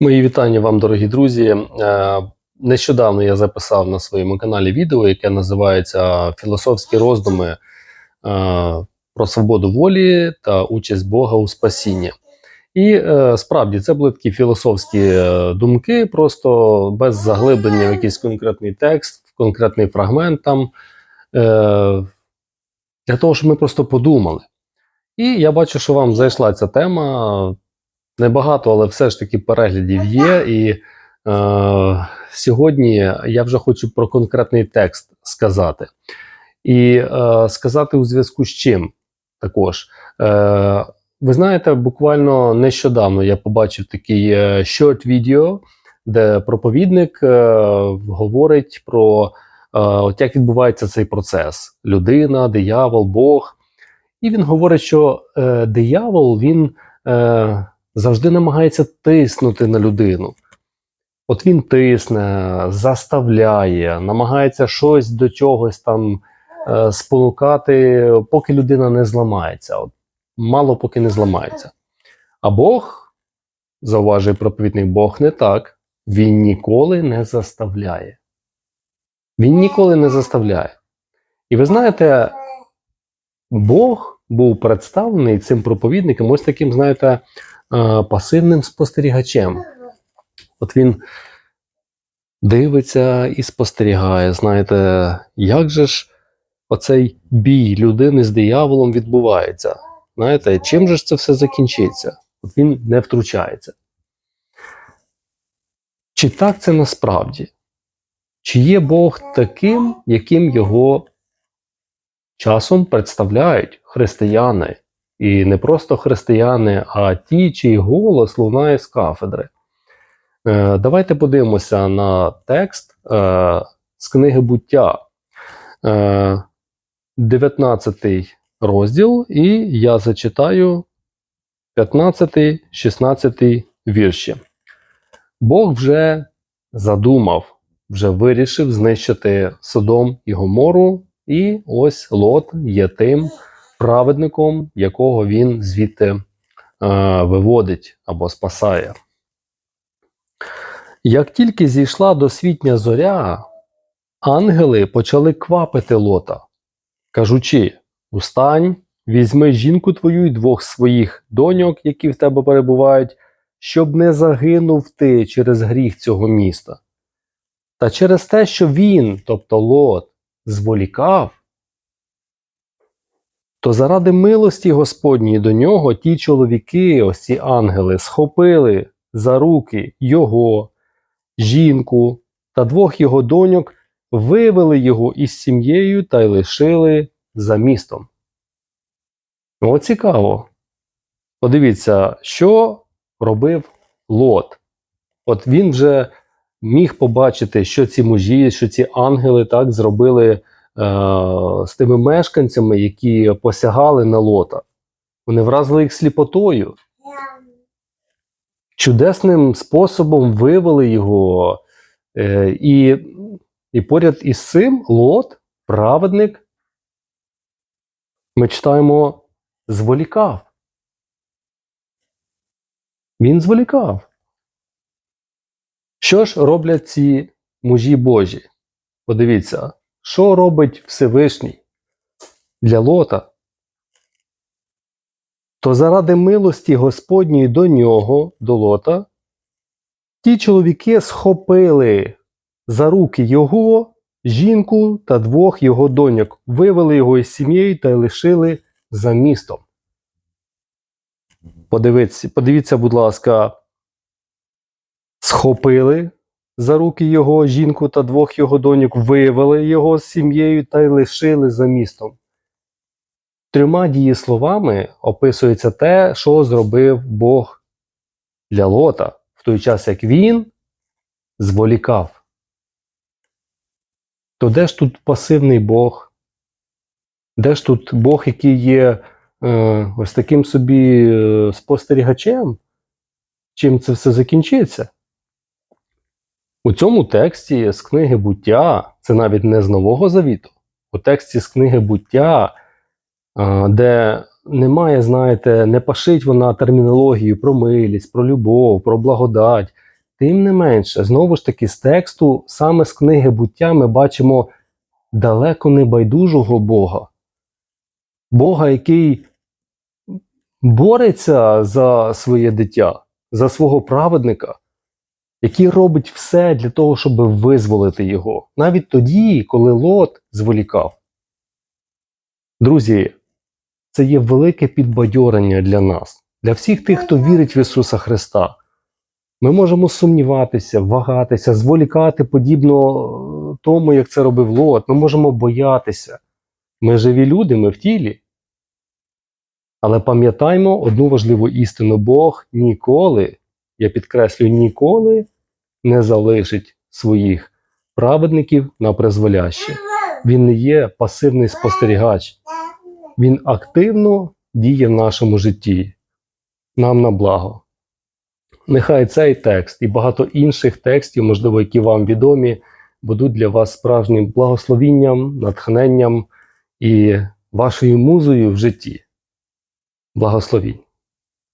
Мої вітання вам, дорогі друзі. Е, Нещодавно я записав на своєму каналі відео, яке називається Філософські роздуми е, про свободу волі та участь Бога у спасінні. І е, справді це були такі філософські думки, просто без заглиблення в якийсь конкретний текст, в конкретний фрагмент там, для того, щоб ми просто подумали. І я бачу, що вам зайшла ця тема. Небагато, але все ж таки переглядів є. І е, сьогодні я вже хочу про конкретний текст сказати. І е, сказати у зв'язку з чим також. Е, ви знаєте, буквально нещодавно я побачив такий е, short відео, де проповідник е, говорить про е, от як відбувається цей процес: людина, диявол, Бог. І він говорить, що е, диявол він. Е, завжди намагається тиснути на людину. От він тисне, заставляє, намагається щось до чогось там е, спонукати, поки людина не зламається. От, мало поки не зламається. А Бог, зауважує проповідник, Бог не так. Він ніколи не заставляє. Він ніколи не заставляє. І ви знаєте, Бог був представлений цим проповідником ось таким, знаєте, пасивним спостерігачем. От він дивиться і спостерігає. Знаєте, як же ж оцей бій людини з дияволом відбувається? Знаєте, чим же ж це все закінчиться? От він не втручається. Чи так це насправді? Чи є Бог таким, яким його часом представляють християни? І не просто християни, а ті, чий голос лунає з кафедри. Е, давайте подивимося на текст е, з книги буття, е, 19 розділ, і я зачитаю 15-16 вірші. Бог вже задумав, вже вирішив знищити Содом і Гомору, і ось Лот є тим праведником, якого він звідти е, виводить або спасає. Як тільки зійшла досвітня зоря, ангели почали квапити лота, кажучи: Устань, візьми жінку твою й двох своїх доньок, які в тебе перебувають, щоб не загинув ти через гріх цього міста. Та через те, що він, тобто лот, зволікав, то заради милості Господньої до нього ті чоловіки, ось ці ангели, схопили за руки його, жінку та двох його доньок, вивели його із сім'єю та й лишили за містом. О, цікаво. Подивіться, що робив Лот. От він вже міг побачити, що ці мужі, що ці ангели так зробили з тими мешканцями, які посягали на лота. Вони вразили їх сліпотою. Чудесним способом вивели його. Е, і, і поряд із цим Лот, праведник, ми читаємо, зволікав. Він зволікав. Що ж роблять ці мужі Божі? Подивіться, що робить Всевишній для Лота? То заради милості Господньої до нього, до Лота, ті чоловіки схопили за руки його, жінку та двох його доньок, вивели його із сім'єю та лишили за містом. Подивіться, подивіться, будь ласка, схопили за руки його жінку та двох його доньок, вивели його з сім'єю та й лишили за містом. Трьома дієсловами описується те, що зробив Бог для Лота, в той час як він зволікав. То де ж тут пасивний Бог? Де ж тут Бог, який є е, ось таким собі е, спостерігачем? Чим це все закінчиться? У цьому тексті з книги буття, це навіть не з Нового Завіту, у тексті з книги буття, де немає, знаєте, не пашить вона термінологію про милість, про любов, про благодать. тим не менше, знову ж таки, з тексту, саме з книги буття, ми бачимо далеко не байдужого Бога. Бога, який бореться за своє дитя, за свого праведника, який робить все для того, щоб визволити його, навіть тоді, коли Лот зволікав. Друзі, це є велике підбадьорення для нас, для всіх тих, хто вірить в Ісуса Христа. Ми можемо сумніватися, вагатися, зволікати подібно е, тому, як це робив Лот. Ми можемо боятися. Ми живі люди, ми в тілі. Але пам'ятаймо одну важливу істину: Бог ніколи, я підкреслюю, ніколи не залишить своїх праведників на призволяще. Він не є пасивний спостерігач. Він активно діє в нашому житті, нам на благо. Нехай цей текст і багато інших текстів, можливо, які вам відомі, будуть для вас справжнім благословінням, натхненням і вашою музою в житті. Благословінь.